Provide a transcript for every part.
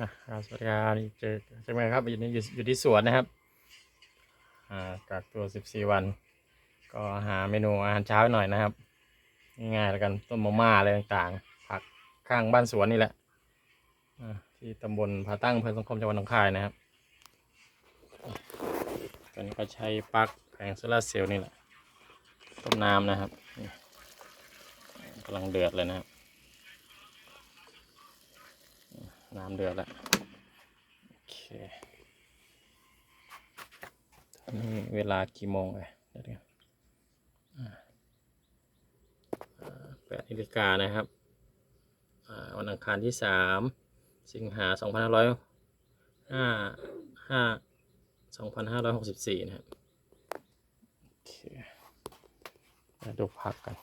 อะครับสวัสดีครับเจอใช่ไหมครับอยู่นี่อยู่อยู่ที่สวนนะครับ อ่ากักตัว14วัน ก็หาเมนูอาหารเช้าหน่อยนะครับ ง่ายๆแล้วกันต้มมาม่าอะไรต่างๆ ผักข้างบ้านสวนนี่แหละอ่าที่ตำบลผาตั้งอำเภอสังคมจังหวัดหนองคายนะครับตอนนี้ก็ใช้ปลั๊กแผงโซลาเซลล์นี่แหละ ต้มน้ำนะครับกำลังเดือดเลยนะครับ น้ำเดือดแล้วโอเคตอนนี้เวลากี่โมงเลยเดี๋ยวแปดนาฬิกานะครับวันอังคารที่สามสิงหาสองพันห้าร้อยห้าห้าสองพันห้าร้อยหกสิบสี่นะครับโอเคมาดูผักกัน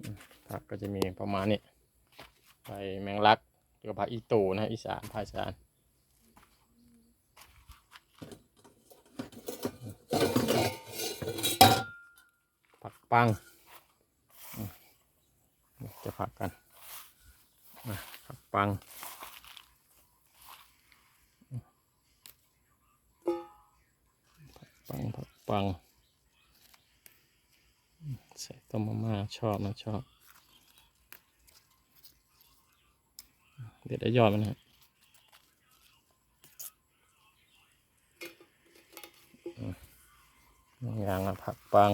อืมผักก็จะมีประมาณนี้ ใบแมงลักหรือว่าผักอีตูนะอีสานภาคอีสานผักปัง จะผักกันผักปังผักปังผักปังใส่ต้มมาม่าชอบนะชอบ เด็ดได้ยอดมันนะครับอืมบางย่างอะผักปัง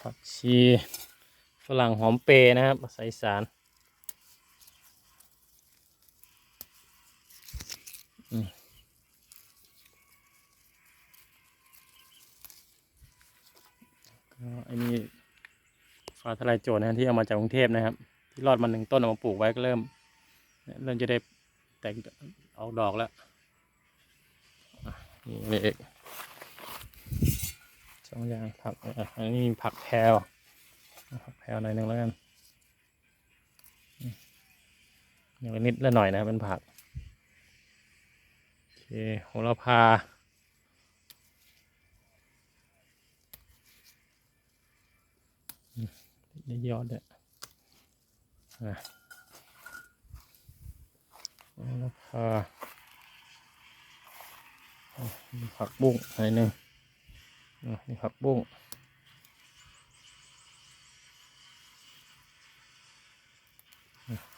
ผักชีฝรั่งหอมเปรย์นะครับภาษาอีสานอืมก็อันนี้ ฟ้าทลายโจรนะที่เอามาจากกรุงเทพนะครับ ที่รอดมาหนึ่งต้นเอามาปลูกไว้ก็เริ่ม เริ่มจะได้แตกออกดอกแล้วนี่เอกสองอย่างผักอันนี้ผักแพรวผักแพรวหน่อยหนึ่งแล้วกันอืมอย่างนิดละหน่อยนะเป็นผักโอเคโหระพา ได้ยอดด้วยอะแล้วก็ผักบุ้งอะไรหนึ่งอ่ผักบุ้ง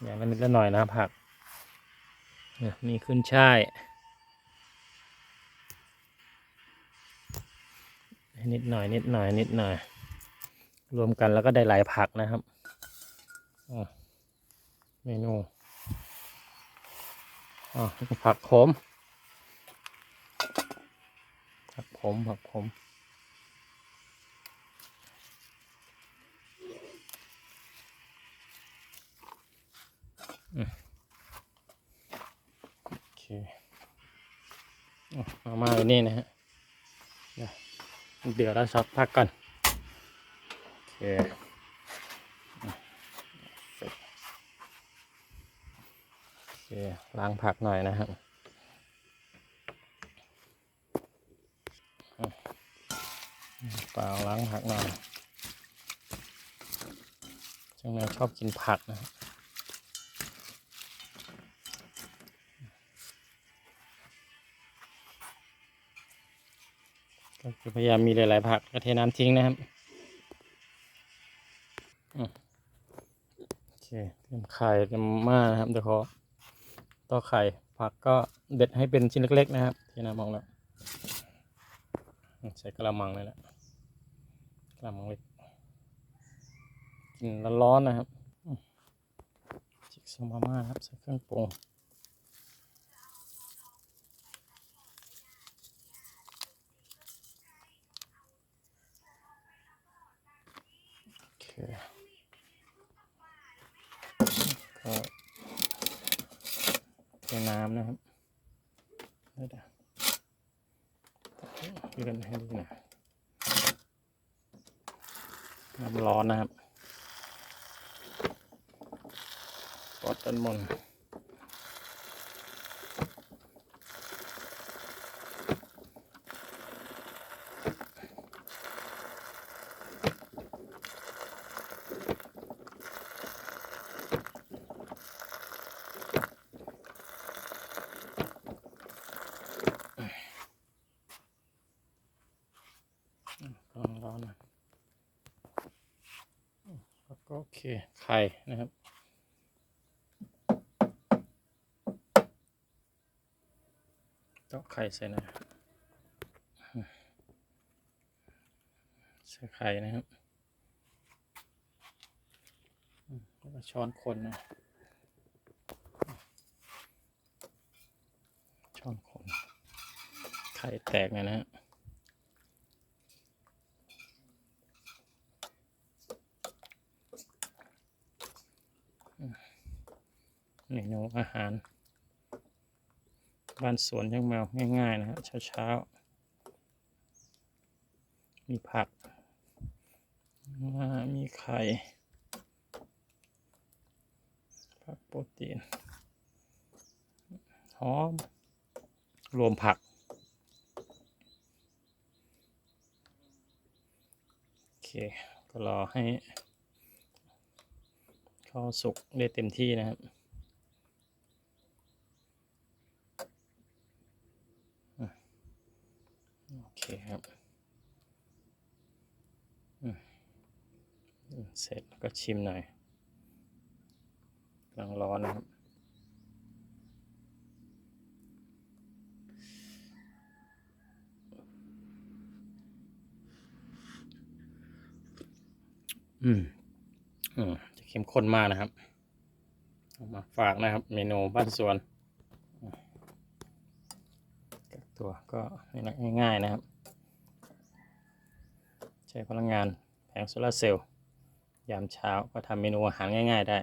อย่างละนิดละหน่อยนะผักเนี่ยมีขึ้นช่ายนิดหน่อยนิดหน่อยนิดหน่อย รวมกันแล้วก็ได้หลายผักนะครับอะเมนูอ๋อผักขม ผักขมผักขมอืมโอเคอะเอามาเลยนี่นะฮะ เดี๋ยวเดี๋ยวเราช็อตพักก่อน คโอเคล้างผักหน่อยนะครับเปล่าล้างผักหน่อยจังเลยชอบกินผักนะครับก็คือพยายามมีหลาย ๆ ผักก็เทน้ำทิ้งนะครับ เคเตรียมไข่เตรียมม่านะครับเดี๋ยวขอต่อไข่ผักก็เด็ดให้เป็นชิ้นเล็ก ๆ นะครับ ที่น้ามองแล้วใส่กระมังเลยแหละกระมังเล็กกินร้อนๆนะครับจิกซอมาม่าครับใส่เครื่องปรุงโอเค ก็ ในน้ำนะครับเดี๋ยวเลื่อนให้ดีหนะน้ำร้อนนะครับกดด้านบน โอเค ไข่นะครับตอกไข่ใส่นะใส่ไข่นะครับแล้วก็ช้อนคนนะ ช้อนคน ไข่แตกเนี่ยนะ เมนูอาหาร บ้านสวนยังมาง่าย ๆ นะฮะเช้าๆ มีผัก มีไข่ผักโปรตีนหอม รวมผัก โอเค ก็รอให้ข้าวสุกได้เต็มที่นะครับ โอ เคครับเสร็จแล้วก็ชิมหน่อยกำลังร้อนนะครับ อืมอืมจะเข้มข้นมากนะครับเอามาฝากนะครับ เมนูบ้านสวนกักตัวก็ง่ายๆนะครับ ช้พลังงานแผงโซลาร์เซลล์ยามเช้าก็ทำเมนูอาหารง่าย ๆ ได้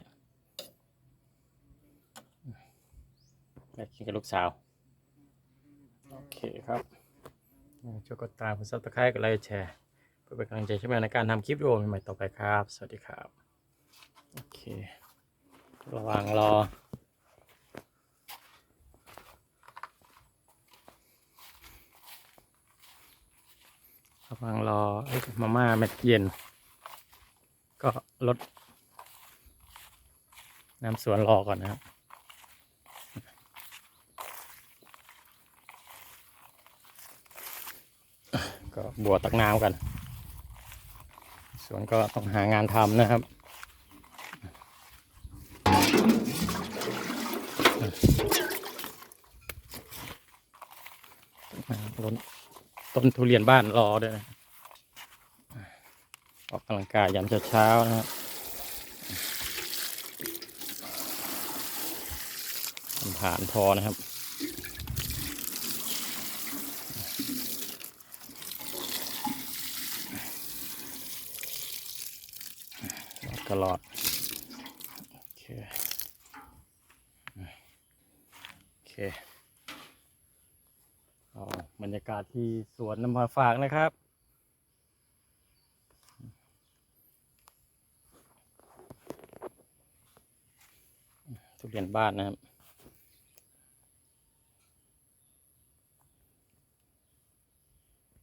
อยากินกับลูกสาว โอเคครับช่วยกดตามกดซับสไครต์กดไลค์แชร์ เพื่อเป็นกำลังใจช่วยในการทำคลิปวิดีโอใหม่ๆต่อไปครับ สวัสดีครับ โอเค ระหว่างรอ ระหว่างรอมาม่าเม็ดเย็น ก็ลดน้ำสวนรอก่อนนะครับก็บัวตักน้ำกัน สวนก็ต้องหางานทำนะครับ ล้น ต้นทุเรียนบ้านรอด้วยนะออกกำลังกายยามเช้าๆนะครับทำผ่านพอนะครับตลอด โอเค โอเคเอาบร รยากาศที่สวนนำมาฝากนะครับ ทุเรียนบ้านนะครับ